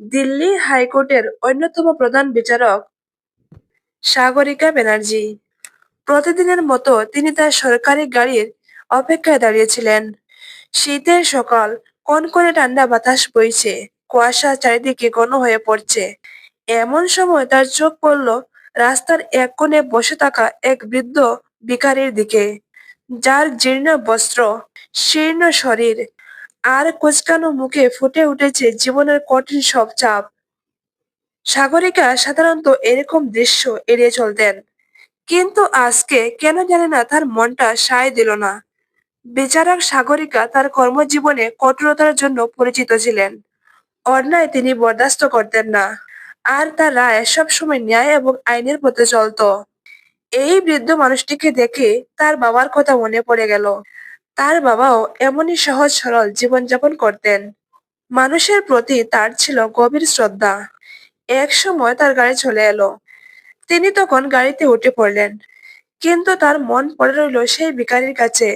দিল্লি হাইকোর্টের অন্যতম প্রধান বিচারক সাগরিকা ব্যানার্জি প্রতিদিনের মতো তিনি তার সরকারি গাড়ির অপেক্ষায় দাঁড়িয়েছিলেন। শীতের সকাল, কনকনে ঠান্ডা বাতাস বইছে, কুয়াশা চারিদিকে ঘন হয়ে পড়ছে। এমন সময় তার চোখ পড়ল রাস্তার এক কোণে বসে থাকা এক বৃদ্ধ ভিখারির দিকে। যার জীর্ণ বস্ত্র, শীর্ণ শরীর আর কোচকানো মুখে ফুটে উঠেছে জীবনের কঠিন সব চাপ। সাগরিকা সাধারণত এরকম দৃশ্য এড়িয়ে চলতেন। কিন্তু আজকে কেন জানে না তার মনটা সায় দিল না। বিচারক সাগরিকা তার কর্মজীবনে কঠোরতার জন্য পরিচিত ছিলেন। অন্যায় তিনি বরদাস্ত করতেন না। আর তার রায় সবসময় ন্যায় এবং আইনের পথে চলতো। এই বৃদ্ধ মানুষটিকে দেখে তার বাবার কথা মনে পড়ে গেল। তার বাবাও এমনই সহজ সরল জীবনযাপন করতেন। মানুষের প্রতি তার ছিল গভীর শ্রদ্ধা। এক সময় তার গাড়ি চলে এলো। তিনি তখন গাড়িতে উঠে পড়লেন, কিন্তু তার মন পড়ে রইল সেই ভিখারির কাছে।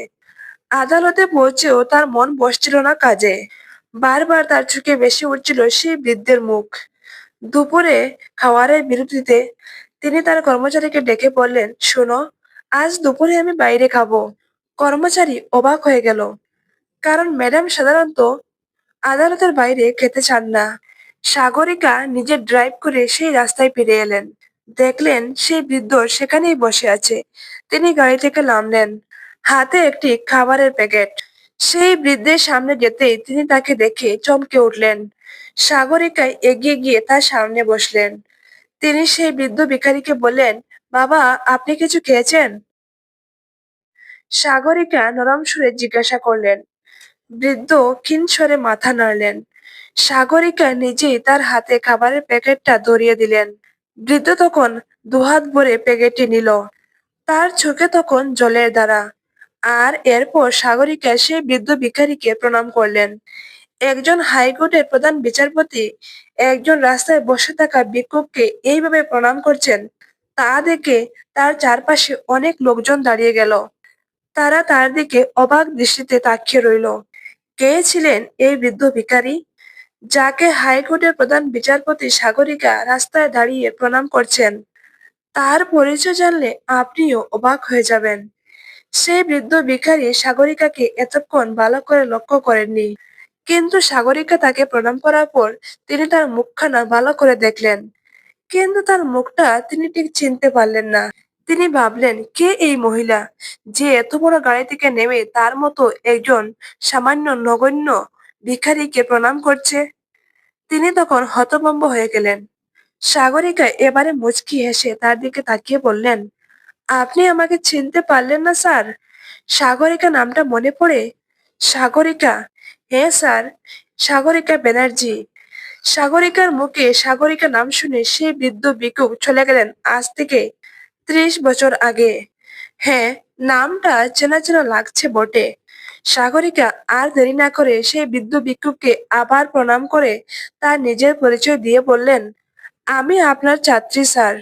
আদালতে পৌঁছেও তার মন বসছিল না কাজে। বারবার তার চোখে বেশি উঠছিল সেই বৃদ্ধের মুখ। দুপুরে খাওয়ারের বিরতিতে তিনি তার কর্মচারীকে ডেকে বললেন, শোনো, আজ দুপুরে আমি বাইরে খাব। কর্মচারী অবাক হয়ে গেল। কারণ ম্যাডাম সাধারণত আদালতের বাইরে খেতে চান না। সাগরিকা নিজে ড্রাইভ করে সেই রাস্তায় ফিরে এলেন। দেখলেন সেই বৃদ্ধ সেখানেই বসে আছে। তিনি গাড়ি থেকে নামলেন। হাতে একটি খাবারের প্যাকেট। সেই বৃদ্ধের সামনে যেতেই তিনি তাকে দেখে চমকে উঠলেন। সাগরিকায় এগিয়ে গিয়ে তার সামনে বসলেন। তিনি সেই বৃদ্ধ ভিখারিকে বললেন, বাবা, আপনি কিছু খেয়েছেন? সাগরিকা নরম সুরে জিজ্ঞাসা করলেন, বৃদ্ধ ক্ষীণ স্বরে মাথা নাড়লেন। সাগরিকা নিজেই তার হাতে খাবারের প্যাকেটটা ধরিয়ে দিলেন। বৃদ্ধ তখন দুহাত ভরে প্যাকেটটি নিল। তার চোখে তখন জলের দ্বারা আর এরপর সাগরিকা সেই বৃদ্ধ ভিখারিকে প্রণাম করলেন। একজন হাইকোর্টের প্রধান বিচারপতি একজন রাস্তায় বসে থাকা ভিক্ষুককে এইভাবে প্রণাম করছেন, তা দেখে তার চারপাশে অনেক লোকজন দাঁড়িয়ে গেল। তারা তার দিকে অবাক দৃষ্টিতে তাকিয়ে রইল। কে ছিলেন এই বৃদ্ধ ভিখারি? যাকে হাইকোর্টের প্রধান বিচারপতি সাগরিকা রাস্তায় দাঁড়িয়ে প্রণাম করছেন। তার পরিচয় জানলে আপনিও অবাক হয়ে যাবেন। সেই বৃদ্ধ ভিখারি সাগরিকাকে এতক্ষণ ভালো করে লক্ষ্য করেননি। কিন্তু সাগরিকা তাকে প্রণাম করার পর তিনি তার মুখখানা ভালো করে দেখলেন। কিন্তু তার মুখটা তিনি ঠিক চিনতে পারলেন না। তিনি ভাবলেন, কে এই মহিলা যে এত বড় গাড়ি থেকে নেমে তার মতো একজন সামান্য নগণ্য ভিখারিকে প্রণাম করছে? তিনি তখন হতভম্ব হয়ে গেলেন। সাগরিকা এবারে মুচকি হেসে তার দিকে তাকিয়ে বললেন, আপনি আমাকে চিনতে পারলেন না, স্যার। সাগরিকা নামটা মনে পড়ে? সাগরিকা? হ্যাঁ স্যার। সাগরিকা ব্যানার্জি। সাগরিকার মুখে সাগরিকা নাম শুনে সেই বৃদ্ধ ভিক্ষুক চলে গেলেন আজ থেকে ত্রিশ বছর আগে। হ্যাঁ নামটা চেনা চেনা লাগছে বটে। সাগরিকা আর দেরি না করে সেই বৃদ্ধ ভিক্ষুককে আবার প্রণাম করে তার নিজের পরিচয় দিয়ে বললেন, আমি আপনার ছাত্রী, স্যার।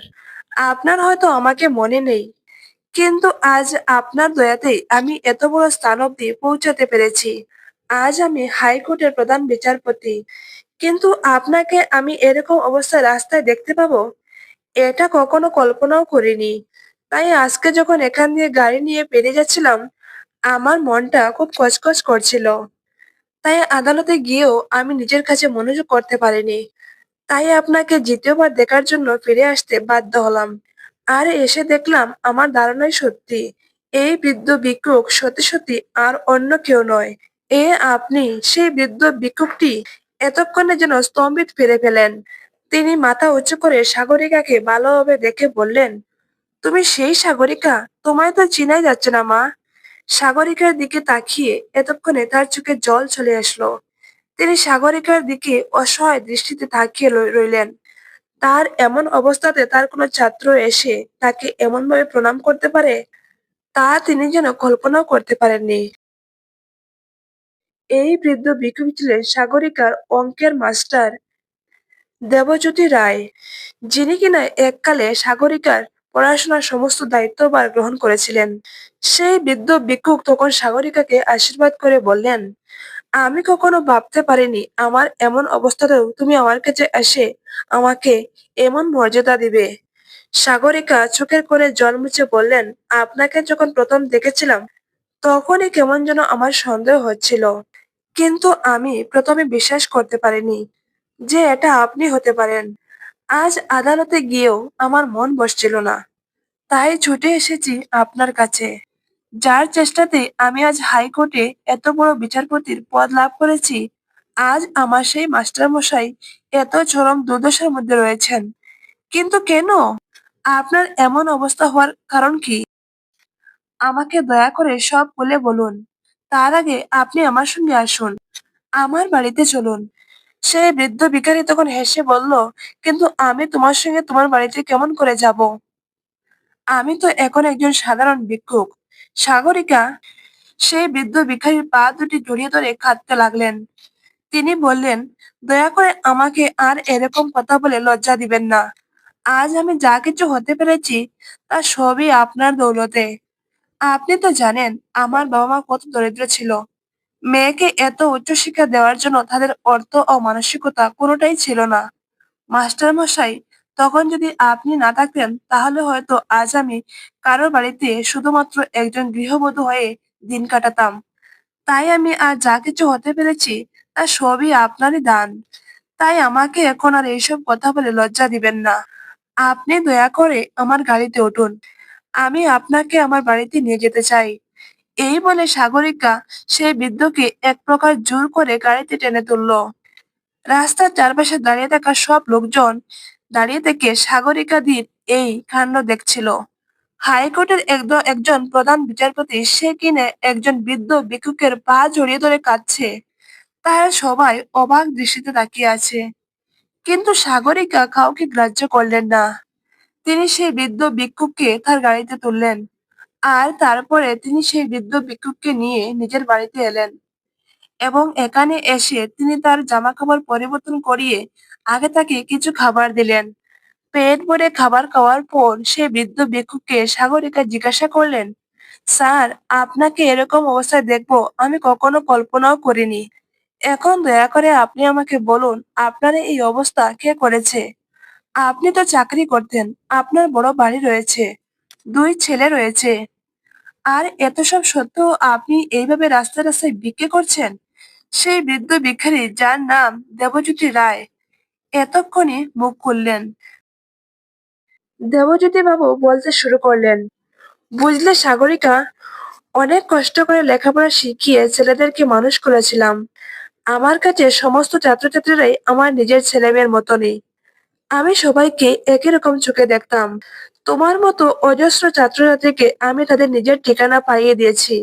আপনার হয়তো আমাকে মনে নেই। কিন্তু আজ আপনার দয়াতেই আমি এত বড় স্থান অব্দি পৌঁছাতে পেরেছি। আজ আমি হাইকোর্টের প্রধান বিচারপতি। কিন্তু আপনাকে আমি এরকম অবস্থায় রাস্তায় দেখতে পাবো? এটা কখনো কল্পনাও করিনি। তাই আজকে যখন এখান দিয়ে গাড়ি নিয়ে পেরিয়ে যাচ্ছিলাম, আমার মনটা খুব কচকচ করছিল। তাই আদালতে গিয়েও আমি নিজের কাছে মনোযোগ করতে পারিনি। তাই আপনাকে দ্বিতীয়বার দেখার জন্য ফিরে আসতে বাধ্য হলাম। আর এসে দেখলাম আমার ধারণাই সত্যি। এই বৃদ্ধ ভিক্ষুক সত্যি সত্যি আর অন্য কেউ নয়। এ আপনি সেই বৃদ্ধ ভিক্ষুকটি এতক্ষণে যেন স্তম্ভিত ফিরে পেলেন। তিনি মাথা উঁচু করে সাগরিকাকে ভালোভাবে দেখে বললেন, তুমি সেই সাগরিকা? তোমায় তো চিনাই যাচ্ছে না, মা। সাগরিকার দিকে তাকিয়ে এতক্ষণে তার চোখে জল চলে আসলো। তিনি সাগরিকার দিকে অসহায় দৃষ্টিতে তাকিয়ে রইলেন। তার এমন অবস্থাতে তার কোনো ছাত্র এসে তাকে এমনভাবে প্রণাম করতে পারে? তা তিনি যেন কল্পনাও করতে পারেননি। এই বৃদ্ধ ভিক্ষুক ছিলেন সাগরিকার অঙ্কের মাস্টার দেবজ্যোতি রায়, যিনি কিনা এককালে সাগরিকার পড়াশোনার সমস্ত দায়িত্বভার গ্রহণ করেছিলেন। সেই বৃদ্ধ ভিক্ষুক তখন সাগরিকাকে আশীর্বাদ করে বললেন, আমি কখনো ভাবতে পারিনি আমার এমন অবস্থাতেও তুমি আমার কাছে এসে আমাকে এমন মর্যাদা দিবে সাগরিকা চোখের করে জল মুছে বললেন, আপনাকে যখন প্রথম দেখেছিলাম, তখনই কেমন যেন আমার সন্দেহ হচ্ছিল। কিন্তু আমি প্রথমে বিশ্বাস করতে পারিনি। যে এটা আপনি হতে পারেন। আজ আদালতে গিয়েও আমার মন বসছিল না। তাই ছুটে এসেছি আপনার কাছে। যার চেষ্টাতে আমি আজ হাইকোর্টে এত বড় বিচারপতির পদ লাভ করেছি, আজ আমার সেই মাস্টার মশাই এত চরম দুর্দশার মধ্যে রয়েছেন। কিন্তু কেন? আপনার এমন অবস্থা হওয়ার কারণ কি? আমাকে দয়া করে সব বলে বলুন। তার আগে আপনি আমার সঙ্গে আসুন। আমার বাড়িতে চলুন। সেই বৃদ্ধ ভিখারি তখন হেসে বলল, কিন্তু আমি তোমার সঙ্গে তোমার বাড়িতে কেমন করে যাব? আমি তো এখন একজন সাধারণ ভিক্ষুক। সাগরিকা? সেই বৃদ্ধ ভিখারির পা দুটি জড়িয়ে ধরে কাঁদতে লাগলেন। তিনি বললেন, দয়া করে আমাকে আর এরকম কথা বলে লজ্জা দিবেন না। আজ আমি যা কিছু হতে পেরেছি, তা সবই আপনার দৌলতে। আপনি তো জানেন, আমার বাবা মা কত দরিদ্র ছিল। মেয়েকে এত উচ্চশিক্ষা দেওয়ার জন্য তাদের অর্থ ও মানসিকতা কোনোটাই ছিল না। মাস্টার মশাই তখন যদি আপনি না থাকতেন, তাহলে হয়তো আজ আমি কারও বাড়িতে শুধুমাত্র একজন গৃহবধূ হয়ে দিন কাটাতাম। তাই আমি আর যা কিছু হতে পেরেছি, তা সবই আপনারই দান। তাই আমাকে এখন আর এইসব কথা বলে লজ্জা দিবেন না। আপনি দয়া করে আমার গাড়িতে উঠুন। আমি আপনাকে আমার বাড়িতে নিয়ে যেতে চাই। এই বলে সাগরিকা সেই বৃদ্ধকে এক প্রকার জোর করে গাড়িতে টেনে তুলল। রাস্তার চারপাশে দাঁড়িয়ে থাকা সব লোকজন দাঁড়িয়ে থেকে সাগরিকা দিন এই কাণ্ড দেখছিল। হাইকোর্টের একজন প্রধান বিচারপতি সে কিনে একজন বৃদ্ধ ভিক্ষুকের পা জড়িয়ে ধরে কাঁদছে। তারা সবাই অবাক দৃষ্টিতে তাকিয়ে আছে। কিন্তু সাগরিকা কাউকে গ্রাহ্য করলেন না। তিনি সেই বৃদ্ধ ভিক্ষুককে তার গাড়িতে তুললেন। আর তারপরে তিনি সেই বৃদ্ধ ভিক্ষুককে নিয়ে নিজের বাড়িতে এলেন এবং এখানে এসে তিনি তার জামা কাপড় পরিবর্তন করিয়ে আগে তাকে কিছু খাবার দিলেন। পেট ভরে খাবার খাওয়ার পর সে বৃদ্ধ ভিক্ষুককে সাগরিকা জিজ্ঞাসা করলেন, স্যার, আপনাকে এরকম অবস্থায় দেখব আমি কখনো কল্পনাও করিনি। এখন দয়া করে আপনি আমাকে বলুন, আপনার এই অবস্থা কে করেছে? আপনি তো চাকরি করতেন, আপনার বড় বাড়ি রয়েছে। দুই ছেলে রয়েছে। আর এত সব সত্ত্বেও আপনি এইভাবে রাস্তায় রাস্তায় ভিক্ষে করছেন? সেই বৃদ্ধ ভিখারি যার নাম দেবজ্যোতি রায় এতক্ষণে মুখ খুললেন। দেবজ্যোতি বাবু বলতে শুরু করলেন, বুঝলে সাগরিকা, অনেক কষ্ট করে লেখাপড়া শিখিয়ে ছেলেদেরকে মানুষ করেছিলাম। আমার কাছে সমস্ত ছাত্রছাত্রীরাই আমার নিজের ছেলে মেয়ের মতো আমি সবাইকে একই রকম চোখে দেখতাম। তোমার মতো অজস্র ছাত্রছাত্রীকে আমি তাদের নিজের ঠিকানা পাইয়ে দিয়েছি।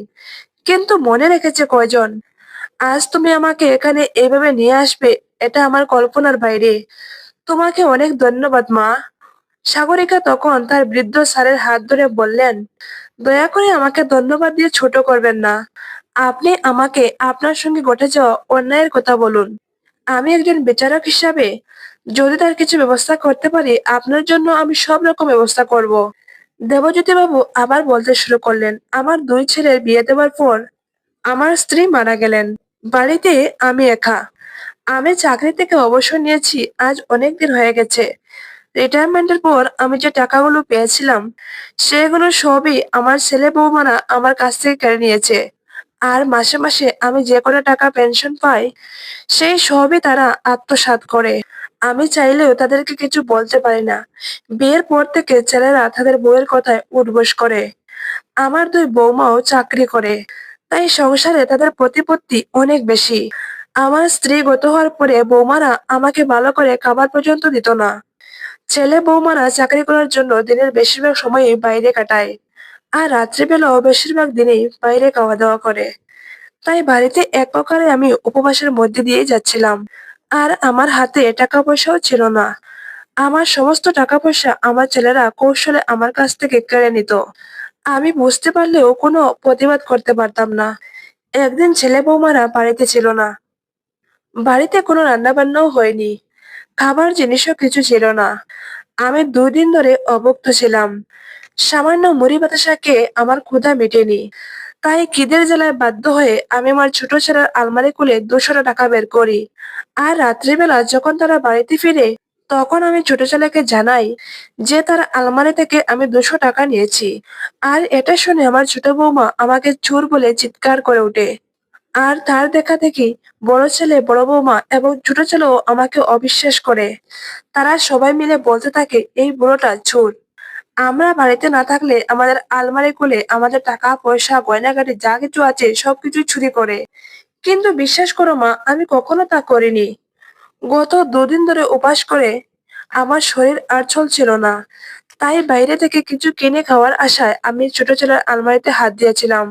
কিন্তু মনে রেখেছে কয়জন? আজ তুমি আমাকে এখানে এভাবে নিয়ে আসবে, এটা আমার কল্পনার বাইরে। তোমাকে অনেক ধন্যবাদ, মা। সাগরিকা তখন তার বৃদ্ধ স্যারের হাত ধরে বললেন, দয়া করে আমাকে ধন্যবাদ দিয়ে ছোট করবেন না। আপনি আমাকে আপনার সঙ্গে ঘটে যাওয়া অন্যায়ের কথা বলুন। আমি একজন বিচারক হিসাবে যদি তার কিছু ব্যবস্থা করতে পারি, আপনার জন্য আমি সব রকম ব্যবস্থা করব। দেবজ্যোতি বাবু আবার বলতে শুরু করলেন, আমার দুই ছেলের বিয়ে দেওয়ার পর আমার স্ত্রী মারা গেলেন। বাড়িতে আমি একা। আমি চাকরি থেকে অবসর নিয়েছি, আজ অনেক দিন হয়ে গেছে। রিটায়ারমেন্টের পর আমি যে টাকাগুলো পেয়েছিলাম, সেগুলো সবই আমার ছেলে বৌমারা আমার কাছ থেকে কেড়ে নিয়েছে। আর মাসে মাসে আমি যে কটা টাকা পেনশন পাই, সেই সবই তারা আত্মসাৎ করে। আমি চাইলেও তাদেরকে কিছু বলতে পারি না। বিয়ের পর থেকে ছেলেরা তাদের বউয়ের কথায় উঠবোস করে। আমার দুই বৌমাও চাকরি করে। তাই সংসারে তাদের প্রতিপত্তি অনেক বেশি। আমার স্ত্রী গত হওয়ার পরে বৌমারা আমাকে ভালো করে খাবার পর্যন্ত দিত না। ছেলে বৌমারা চাকরি করার জন্য দিনের বেশিরভাগ সময়ই বাইরে কাটায়। আর রাত্রিবেলাও বেশিরভাগ দিনেই বাইরে খাওয়া দাওয়া করে। তাই বাড়িতে এক প্রকারে আমি উপবাসের মধ্যে দিয়ে যাচ্ছিলাম। আর আমার হাতে টাকা পয়সাও ছিল না। আমার সমস্ত টাকা পয়সা আমার ছেলেরা কৌশলে আমার কাছ থেকে কেড়ে নিত। আমি বুঝতে পারলেও কোনো প্রতিবাদ করতে পারতাম না। একদিন ছেলে বৌমারা বাড়িতে ছিল না। বাড়িতে কোনো রান্না বান্নাও হয়নি। খাবার জিনিসও কিছু ছিল না। আমি দুই দিন ধরে অভুক্ত ছিলাম। সামান্য মুড়ি বাতাসা খেয়ে আমার ক্ষুধা মেটেনি। তাই খিদের জেলায় বাধ্য হয়ে আমি আমার ছোট ছেলের আলমারি খুলে দুশো টাকা বের করি। আর রাত্রিবেলা যখন তারা বাড়িতে ফিরে, তখন আমি ছোট ছেলেকে জানাই যে তার আলমারি থেকে আমি দুশো টাকা নিয়েছি। আর এটা শুনে আমার ছোট বৌমা আমাকে চোর বলে চিৎকার করে ওঠে। আর তার দেখা দেখি বড় ছেলে, বড় বৌমা এবং ছোট ছেলেও আমাকে অবিশ্বাস করে। তারা সবাই মিলে বলতে থাকে, এই বুড়োটা চোর। আমরা বাড়িতে না থাকলে আমাদের আলমারি খুলে আমাদের টাকা, পয়সা গয়নাগাটি যা কিছু আছে সবকিছু চুরি করে। কিন্তু বিশ্বাস করো মা, আমি কখনো তা করিনি। গত দুদিন ধরে উপাস করে আমার শরীর আর চলছিল না। তাই বাইরে থেকে কিছু কিনে খাওয়ার আশায় আমি ছোট ছেলের আলমারিতে হাত দিয়েছিলাম।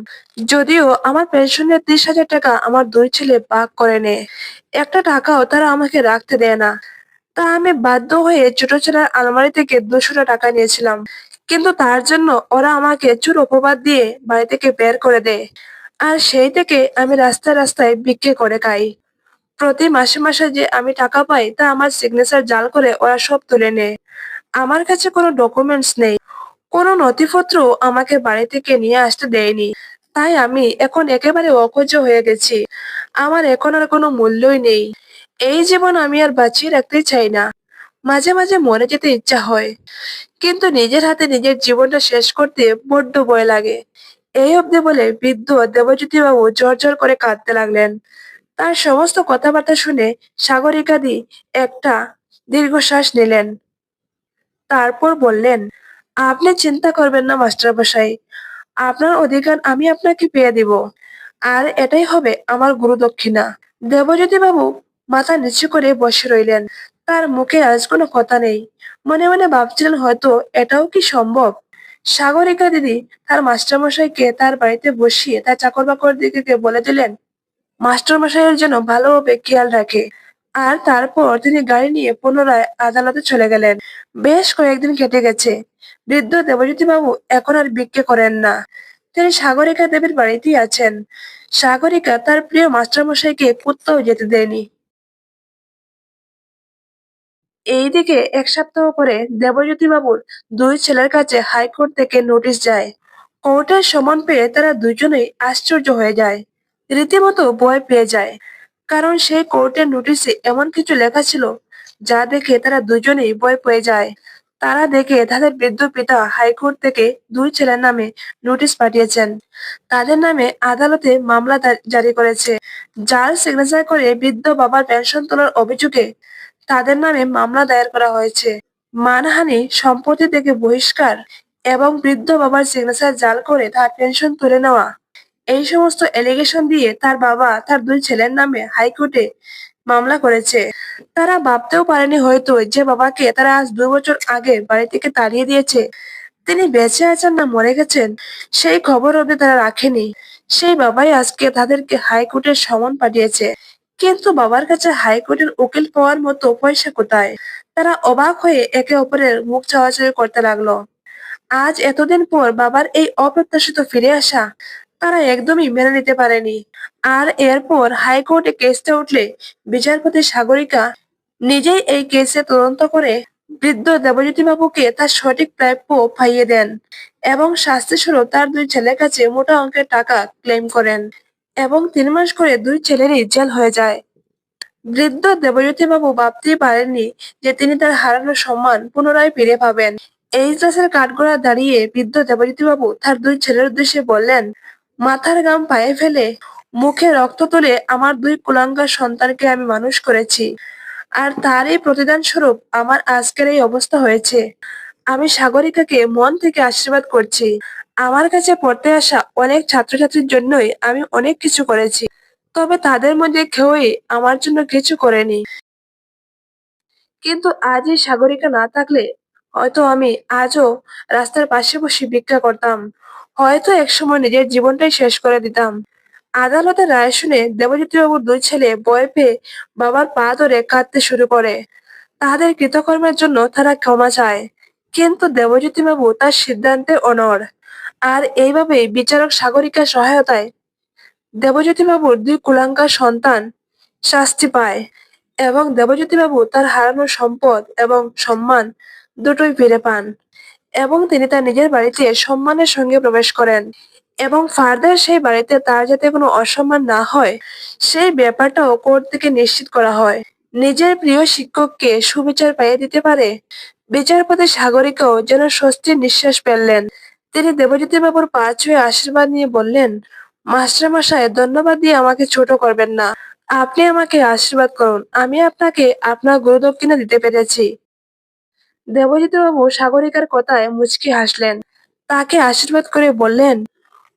যদিও আমার পেনশনের ত্রিশ হাজার টাকা আমার দুই ছেলে ভাগ করে নেয়। একটা টাকাও তারা আমাকে রাখতে দেয় না। তা আমি বাধ্য হয়ে ছোট ছেলের আলমারি থেকে দুশোটা টাকা নিয়েছিলাম। কিন্তু তার জন্য ওরা আমাকে চুর অপবাদ দিয়ে বাড়ি থেকে বের করে দেয়। আর সেই থেকে আমি রাস্তায় রাস্তায় বিক্রি করে খাই। প্রতি মাসে মাসে যে আমি টাকা পাই তা আমার সিগনেচার জাল করে ওরা সব তুলে নেয়। আমার কাছে কোনো ডকুমেন্টস নেই। কোনো নথিপত্র আমাকে বাড়ি থেকে নিয়ে আসতে দেয়নি। তাই আমি এখন একেবারে অকজ হয়ে গেছি। আমার এখন আর কোনো মূল্যই নেই। এই জীবন আমি আর বাঁচিয়ে রাখতে চাই না। মাঝে মাঝে মরে যেতে ইচ্ছা হয়, কিন্তু নিজের হাতে নিজের জীবনটা শেষ করতে বড্ড ভয় লাগে। এই অবধি বলে বৃদ্ধ দেবজ্যোতি বাবু জ্বর করে কাঁদতে লাগলেন। তার সমস্ত কথাবার্তা শুনে সাগরিকাদি একটা দীর্ঘশ্বাস নিলেন। তারপর বললেন, আপনি চিন্তা করবেন না, মাস্টারমশাই। আপনার অধিকার আমি আপনাকে পেয়ে দিব। আর এটাই হবে আমার গুরু দক্ষিণা দেবজ্যোতি বাবু মাথা নিচু করে বসে রইলেন। তার মুখে আজ কোনো কথা নেই। মনে মনে ভাবছিলেন হয়তো এটাও কি সম্ভব? সাগরিকা দিদি, তার মাস্টারমশাইকে তার বাড়িতে বসিয়ে তার চাকর বাকর দিকে বলে দিলেন, মাস্টারমশাইয়ের জন্য ভালোভাবে খেয়াল রাখে। আর তারপর তিনি গাড়ি নিয়ে পুনরায় আদালতে চলে গেলেন। বেশ কয়েকদিন কেটে গেছে। বৃদ্ধ দেবজ্যোতি বাবু এখন আর বিক্রি করেন না। তিনি সাগরিকা দেবীর বাড়িতেই আছেন। সাগরিকা তার প্রিয় মাস্টারমশাইকে কোথাও যেতে দেয়নি। এইদিকে এক সপ্তাহ পরে দেবজ্যোতি বাবুর দুই ছেলের কাছে হাইকোর্ট থেকে নোটিশ যায়। কোর্টের সমান পেয়ে তারা দুজনেই আশ্চর্য হয়ে যায়। রীতিমতো ভয় পেয়ে যায়। কারণ সেই কোর্টের নোটিশে এমন কিছু লেখা ছিল যা দেখে তারা দুজনেই ভয় পেয়ে যায়। তারা দেখে তাদের বৃদ্ধ পিতা হাইকোর্ট থেকে দুই ছেলের নামে নোটিশ পাঠিয়েছেন। তাদের নামে আদালতে মামলা জারি করেছে। যার সিগনেচার করে বৃদ্ধ বাবার পেনশন তোলার অভিযোগে তাদের নামে মামলা দায়ের করা হয়েছে। মানহানি সম্পত্তি থেকে বহিষ্কার এবং বৃদ্ধ বাবার সিগনেচার জাল করে তার পেনশন তুলে নেওয়া। এই সমস্ত এলিগেশন দিয়ে তার বাবা তার দুই ছেলের নামে হাইকোর্টে মামলা করেছে। তারা ভাবতেও পারেনি হয়তো যে বাবাকে তারা আজ দুই বছর আগে বাড়ি থেকে তাড়িয়ে দিয়েছে। তিনি বেঁচে আছেন না মরে গেছেন, সেই খবর অবধি তারা রাখেনি। সেই বাবাই আজকে তাদেরকে হাইকোর্টের সমন পাঠিয়েছে। কিন্তু বাবার কাছে হাইকোর্টের উকিল পাওয়ার মতো পয়সা কোথায়? তারা অবাক হয়ে একে অপরের মুখ চাওয়াচাওয়ি করতে লাগল। আজ এতদিন পর বাবার এই অপ্রত্যাশিত ফিরে আসা তারা একদমই মেনে নিতে পারেনি। আর এরপর হাইকোর্টে কেসটা উঠলে বিচারপতি সাগরিকা নিজেই এই কেসে তদন্ত করে বৃদ্ধ দেবজ্যোতি বাবুকে তার সঠিক প্রাপ্য পাইয়ে দেন এবং শাস্তি স্বরূপ তার দুই ছেলের কাছে মোটা অঙ্কের টাকা ক্লেম করেন। এবং তিন মাস করে দুই ছেলেরই জেল হয়ে যায়। বৃদ্ধ দেবজ্যোতি বাবু ভাবতেই পারেননি যে তিনি তার হারানো সম্মান পুনরায় ফিরে পাবেন। এই ক্লাসের কাঠগড়ায় দাঁড়িয়ে বৃদ্ধ দেবজ্যোতি বাবু তার দুই ছেলের উদ্দেশ্যে বললেন, মাথার গাম পায়ে ফেলে, মুখে রক্ত তুলে আমার দুই কুলাঙ্গার সন্তানকে আমি মানুষ করেছি। আর তারই প্রতিদান স্বরূপ আমার আজকের এই অবস্থা হয়েছে। আমি সাগরিকাকে মন থেকে আশীর্বাদ করছি। আমার কাছে পড়তে আসা অনেক ছাত্রছাত্রীর জন্যই আমি অনেক কিছু করেছি। তবে তাদের মধ্যে কেউই আমার জন্য কিছু করেনি। কিন্তু আজ এই সাগরিকা না থাকলে হয়তো আমি আজও রাস্তার পাশে বসে ভিক্ষা করতাম। হয়তো একসময় নিজের জীবনটাই শেষ করে দিতাম। আদালতের রায় শুনে দেবজ্যোতিবাবুর দুই ছেলে ভয় পেয়ে বাবার পা ধরে কাঁদতে শুরু করে। তাদের কৃতকর্মের জন্য তারা ক্ষমা চায়, কিন্তু দেবজ্যোতিবাবু তার সিদ্ধান্তে অনড়। আর এইভাবেই বিচারক সাগরিকার সহায়তায় দেবজ্যোতিবাবুর দুই কুলাঙ্গার সন্তান শাস্তি পায় এবং দেবজ্যোতি দেবজ্যোতিবাবু তার হারানো সম্পদ এবং সম্মান দুটোই ফিরে পান এবং তিনি তার নিজের বাড়িতে সম্মানের সঙ্গে প্রবেশ করেন এবং ফার্দার সেই বাড়িতে তার যাতে কোনো অসম্মান না হয়, সেই ব্যাপারটাও কোর্ট থেকে নিশ্চিত করা হয়। নিজের প্রিয় শিক্ষককে সুবিচার পাইয়ে দিতে পারে, বিচারপতি সাগরিকাও যেন স্বস্তির নিঃশ্বাস ফেললেন। তিনি দেবজ্যোতি বাবুর পা ছুঁয়ে আশীর্বাদ নিয়ে বললেন, মাস্টার মশাই, ধন্যবাদ দিয়ে আমাকে ছোট করবেন না। আপনি আমাকে আশীর্বাদ করুন। আমি আপনাকে আপনার গুরুদক্ষিণা দিতে পেরেছি দেবজিৎ বাবু সাগরিকার কথায় মুচকি হাসলেন। তাকে আশীর্বাদ করে বললেন,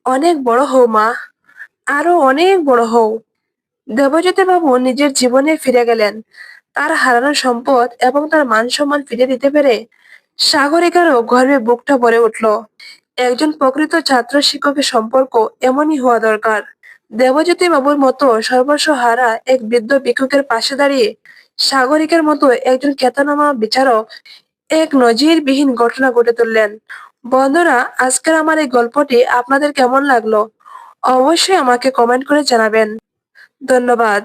অনেক বড় হও মা, আরও অনেক বড় হও দেবজ্যোতি বাবু নিজের জীবনে ফিরে গেলেন। তার হারানো সম্পদ এবং তার মান সম্মান ফিরে দিতে পেরে সাগরিকারও গর্বে বুকটা ভরে উঠল। একজন প্রকৃত ছাত্র শিক্ষকের সম্পর্ক এমনই হওয়া দরকার। দেবজ্যোতি বাবুর মতো সর্বস্ব হারা এক বৃদ্ধ ভিক্ষুকের পাশে দাঁড়িয়ে সাগরিকের মতো একজন খ্যাতনামা বিচারক এক নজিরবিহীন ঘটনা ঘটে তুললেন। বন্ধুরা, আজকের আমার এই গল্পটি আপনাদের কেমন লাগল? অবশ্যই আমাকে কমেন্ট করে জানাবেন। ধন্যবাদ।